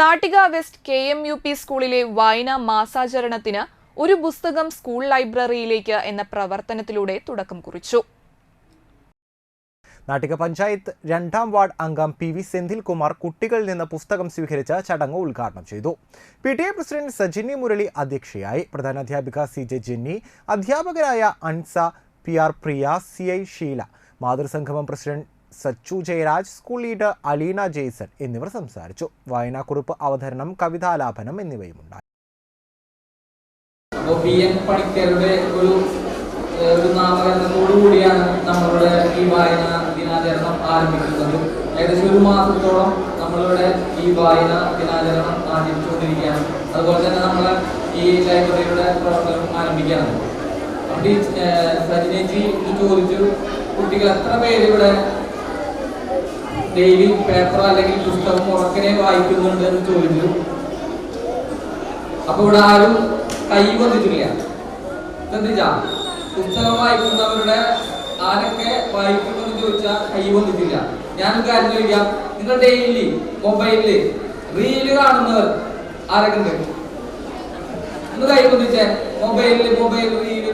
Nattika west K M U P സ്കൂളിലെ വായനാ മാസാചരണത്തിന് ഒരു പുസ്തകം സ്കൂൾ ലൈബ്രറിയിലേക്ക് എന്ന പ്രവർത്തനത്തിലൂടെ തുടക്കം കുറിച്ചു. നാട്ടിക പഞ്ചായത്ത് രണ്ടാം വാർഡ് അംഗം പി വി സെന്തിൽകുമാർ കുട്ടികളിൽ നിന്ന് പുസ്തകം സ്വീകരിച്ച ചടങ്ങ് ഉദ്ഘാടനം ചെയ്തു. P T A president Sajini Murali അധ്യക്ഷയായി. പ്രധാനാധ്യാപിക സി ജെ ജെന്നി അധ്യാപകരായ Ansa P R Priya C I Sheela. മാതൃസംഗമം president Sachu Jayaraj school leader Aleena Jason എന്നിവർ സംസാരിച്ചു. വായനാക്കുറിപ്പ് അവതരണം കവിതാലാപനം എന്നിവയുമുണ്ടായി. അപ്പോൾ ബി എൻ പണിക്കരുടെ ഒരു ഒരു നാമകരണത്തോടുകൂടിയാണ് നമ്മളുടെ ഈ വായന ദിനാചരണം ആരംഭിക്കുന്നത്. ഏകദേശം ഒരു മാസത്തോളം നമ്മളിവിടെ ഈ വായന ദിനാചരണം ആചരിച്ചുകൊണ്ടിരിക്കുകയാണ്. അതുപോലെ തന്നെ നമ്മൾ ഈ ലൈബ്രറിയുടെ പ്രവർത്തനം ആരംഭിക്കുകയാണ്. അപ്പം ഈ സജിനേജി ചോദിച്ചു കുട്ടികൾ എത്ര പേര് ഇവിടെ ഡെയിലി പേപ്പർ അല്ലെങ്കിൽ പുസ്തകം ഉറക്കനെ വായിക്കുന്നുണ്ട് എന്ന് ചോദിച്ചു. അപ്പൊ ഇവിടെ ആരും കൈ വന്നിട്ടില്ല ശ്രദ്ധിച്ചാ പുസ്തകം വായിക്കുന്നവരുടെ ആരൊക്കെ വായിക്കുമെന്ന് ചോദിച്ചാൽ കൈ വന്നിട്ടില്ല ഞാൻ കാര്യം ചോദിക്കാം. നിങ്ങൾ ഡെയിലി മൊബൈലിൽ റീൽ കാണുന്നവർ ആരൊക്കെ ഉണ്ട്? ഒന്ന് കൈ വന്നിച്ചേ മൊബൈലിൽ മൊബൈൽ റീൽ